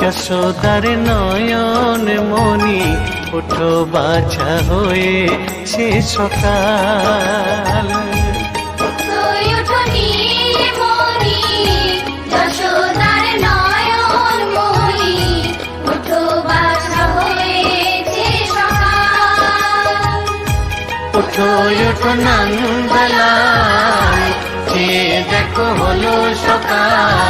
যশোদার নয়ন মনি ওঠো বাছা হয়ে সে সকাল। ওঠো যে দেখো হলো সকাল।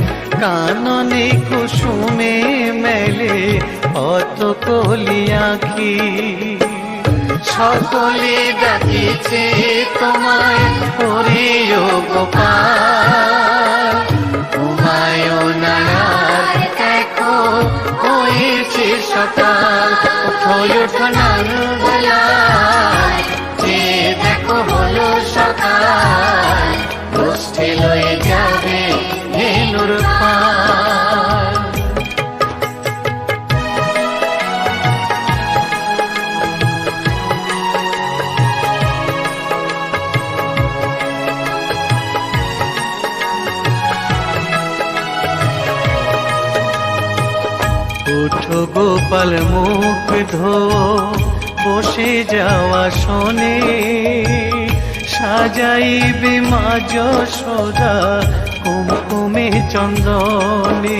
কাননে কুসুমে মেলে, অত কলি আঁখি। সকলে ডাকিছে তোমায় হরিও গোপাল। ঘুমায় নায়ার দেখো হয়েছে সকাল ওঠো ওঠো যে দেখো হলো সকাল গোষ্ঠী লয়ে গোপাল মুখ ধো বসে যাওয়া শোনে। সাজাইবে মা যশোদা কুমকুমে চন্দনে।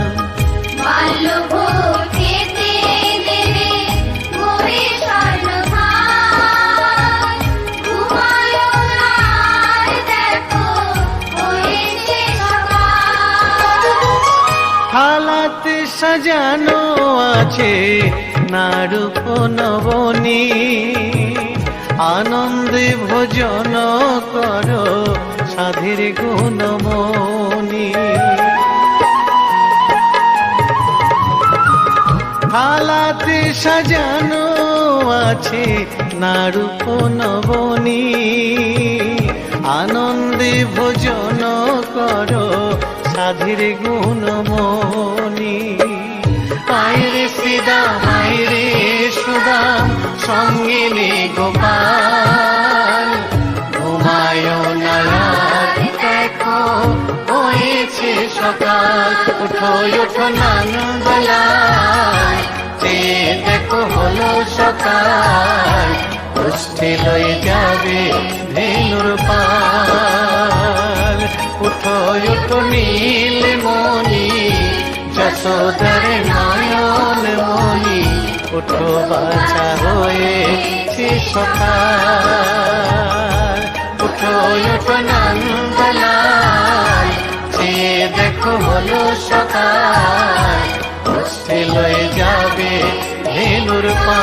সাজানো আছে নারূপ নবনী আনন্দে ভোজন করো সাধের গুণমণি। থালাতে সাজানো আছে নারূপ নবনী আনন্দে ভোজন করো সাধের গুণমণি আয়রে শ্রীদাম আয়রে সুদাম, সঙ্গে নে গোপাল। ঘুমায় দেখো, হয়েছে সকাল। উঠো নন্দলাল যে দেখো, হলো সকাল। গোষ্ঠী লয়ে যাবে ধেনুর পাল। উঠো উঠো নীল মনি যশোদর নয়ন মনি উঠো বাছা হয়েছে সকাল। উঠো নন্দলাল যে দেখো হলো সকাল। লয়ে যাবে ধেনুর পা